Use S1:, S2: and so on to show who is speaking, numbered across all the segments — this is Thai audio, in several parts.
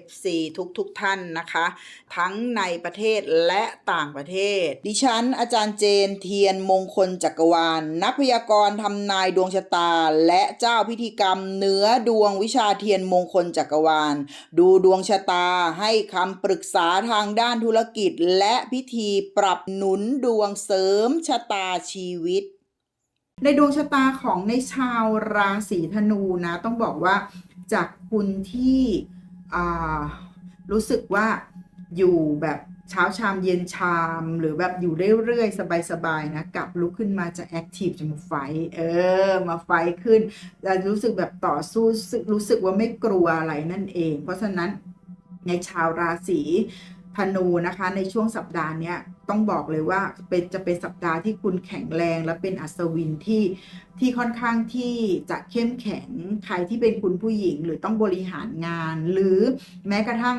S1: FC ทุกๆทท่านนะคะ ทั้งในประเทศและต่างประเทศ ดิฉัน อาจารย์เจนเทียนมงคลจักรวาลนักพยากรณ์ทำนายดวงชะตา และเจ้าพิธีกรรมเนื้อดวงวิชาเทียนมงคลจักรวาล ดูดวงชะตาให้คำปรึกษาทางด้านธุรกิจ และพิธีปรับหนุนดวงเสริมชะตาชีวิต ในดวงชะตาของในชาวราศีธนูนะ ต้องบอกว่าจากคุณที่ รู้สึกว่าอยู่แบบเช้าชามเย็นชามหรือแบบอยู่เรื่อยๆ สบายๆนะกลับลุกขึ้นมาจะแอคทีฟจะมาไฟเออ มาไฟขึ้นแล้วรู้สึกแบบต่อสู้รู้สึกว่าไม่กลัวอะไรนั่นเอง เพราะฉะนั้นในชาวราศี ธนูนะคะ ในช่วงสัปดาห์นี้ต้องบอกเลยว่าเป็นจะเป็นสัปดาห์ที่คุณแข็งแรง และเป็นอัศวินที่ที่ค่อนข้างที่จะเข้มแข็งใครที่เป็นคุณผู้หญิงหรือต้องบริหารงาน หรือแม้กระทั่ง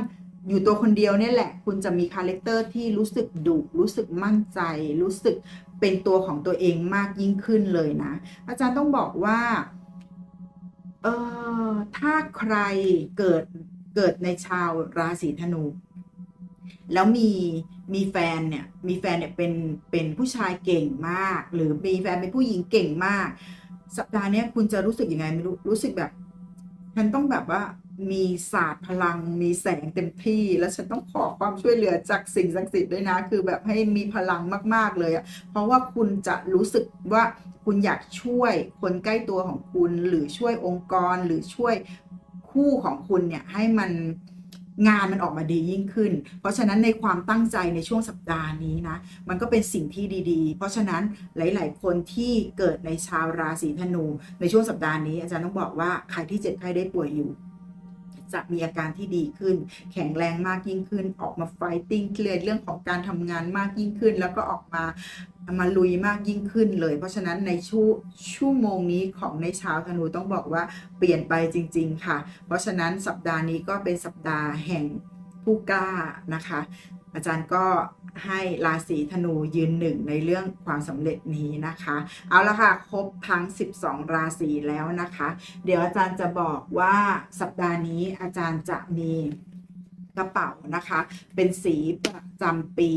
S1: อยู่ตัวคนเดียวเนี่ยแหละ คุณจะมีคาแรคเตอร์ที่รู้สึกดุรู้สึกมั่นใจ รู้สึกเป็นตัวของตัวเองมากยิ่งขึ้นเลยนะ อาจารย์ต้องบอกว่าเออถ้าใครเกิดเกิดในชาวราศีธนู แล้วมีมีแฟนเนี่ยมีแฟนเนี่ยเป็นเป็นผู้ชายเก่งมาก หรือมีแฟนเป็นผู้หญิงเก่งมาก สัปดาห์นี้คุณจะรู้สึกยังไงไม่รู้รู้สึกแบบฉันต้องแบบว่ามีศาสตร์พลังมีแสงเต็มที่ แล้วฉันต้องขอความช่วยเหลือจากสิ่งศักดิ์สิทธิ์ด้วยนะ คือแบบให้มีพลังมาก ๆ เลยอะเพราะว่าคุณจะรู้สึกว่าคุณอยากช่วยคนใกล้ตัวของคุณ หรือช่วยองค์กรหรือช่วยคู่ของคุณเนี่ยให้มัน งานมันออกมาดียิ่งขึ้น เพราะฉะนั้นในความตั้งใจในช่วงสัปดาห์นี้นะ มันก็เป็นสิ่งที่ดีๆ เพราะฉะนั้นหลาย ๆ คนที่เกิดในชาวราศีธนู ในช่วงสัปดาห์นี้อาจารย์ต้องบอกว่าใครที่เจ็บไข้ได้ป่วยอยู่จะมีอาการที่ดีขึ้น แข็งแรงมากยิ่งขึ้น ออกมาไฟติ้งเคลียร์เรื่องของการทำงานมากยิ่งขึ้น แล้วก็ออกมามาลุยมากยิ่งขึ้นเลย เพราะฉะนั้นในช่วชั่วโมงนี้ของในเช้าธนูต้องบอกว่าเปลี่ยนไปจริง ๆ ค่ะ เพราะฉะนั้นสัปดาห์นี้ก็เป็นสัปดาห์แห่งผู้กล้านะคะ อาจารย์ก็ให้ราศีธนูยืนหนึ่งในเรื่องความสำเร็จนี้นะคะ เอาละค่ะ ครบทั้ง 12 ราศีแล้วนะคะ เดี๋ยวอาจารย์จะบอกว่าสัปดาห์นี้อาจารย์จะมี กระเป๋านะคะ เป็นสีประจำปี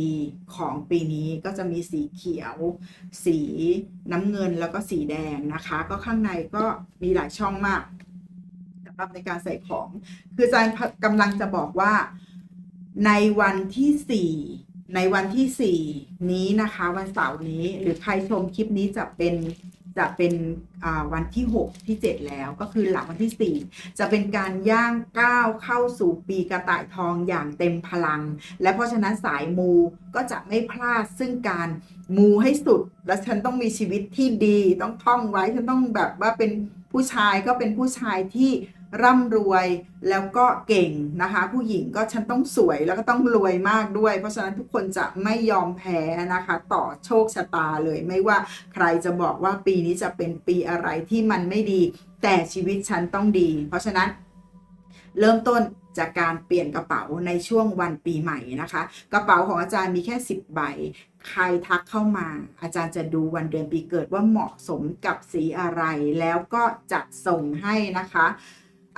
S1: ของปีนี้ก็จะมีสีเขียว สีน้ำเงินแล้วก็สีแดงนะคะ ก็ข้างในก็มีหลายช่องมากสำหรับในการใส่ของ คืออาจารย์กำลังจะบอกว่าในวันที่สี่ในวันที่สี่นี้นะคะ วันเสาร์นี้ หรือใครชมคลิปนี้จะเป็น จะเป็นวันที่ 6 ที่ 7 แล้วก็คือหลังวันที่ 4 จะเป็นการย่างก้าวเข้าสู่ปีกระต่ายทองอย่างเต็มพลัง และเพราะฉะนั้นสายมูก็จะไม่พลาดซึ่งการมูให้สุด และฉันต้องมีชีวิตที่ดีต้องท่องไว้ฉันต้องแบบว่าเป็นผู้ชายก็เป็นผู้ชายที่ ร่ำรวยแล้วก็เก่งนะคะ ผู้หญิงก็ฉันต้องสวยแล้วก็ต้องรวยมากด้วย เพราะฉะนั้นทุกคนจะไม่ยอมแพ้นะคะ ต่อโชคชะตาเลยไม่ว่าใครจะบอกว่าปีนี้จะเป็นปีอะไรที่มันไม่ดี แต่ชีวิตฉันต้องดี เพราะฉะนั้นเริ่มต้นจากการเปลี่ยนกระเป๋าในช่วงวันปีใหม่นะคะ กระเป๋าของอาจารย์มีแค่ 10 ใบ ใครทักเข้ามา อาจารย์จะดูวันเดือนปีเกิดว่าเหมาะสมกับสีอะไร แล้วก็จัดส่งให้นะคะ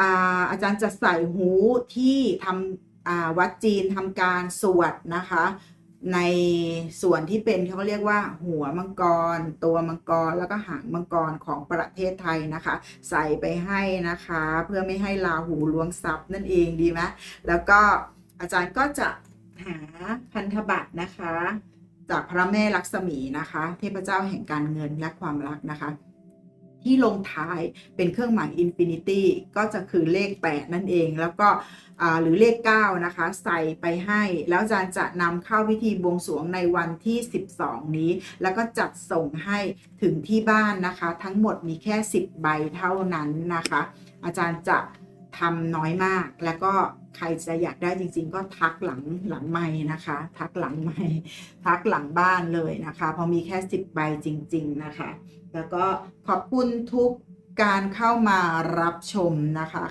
S1: อาอาจารย์จะใส่หูที่ทำวัดจีนทำการสวดนะคะ ในส่วนที่เป็นเขาเรียกว่า หัวมังกร ตัวมังกรแล้วก็หางมังกรของประเทศไทยนะคะ ใส่ไปให้นะคะ เพื่อไม่ให้ลาหูล้วงทรัพย์นั่นเองดีไหมแล้วก็อาจารย์ก็จะหาพันธบัตรนะคะ จากพระแม่ลักษมีนะคะ เทพเจ้าแห่งการเงินและความรักนะคะ ที่ลงท้ายเป็นเครื่องหมายอินฟินิตี้ก็จะคือเลข 8 นั่นเอง แล้วก็หรือเลข 9 นะคะ ใส่ไปให้ แล้วอาจารย์จะนำเข้าพิธีบวงสรวงในวันที่ 12 นี้ แล้วก็จัดส่งให้ถึงที่บ้านนะคะ ทั้งหมดมีแค่ 10 ใบเท่านั้นนะคะ อาจารย์จะ ทำน้อยมาก แล้วก็ใครจะอยากได้จริง ๆ ก็ทักหลังหลังไม้นะคะ ทักหลังไม่ทักหลังบ้านเลยนะคะพอมีแค่10ใบจริง ๆนะคะ แล้วก็ขอบคุณทุกการเข้ามารับชมนะคะ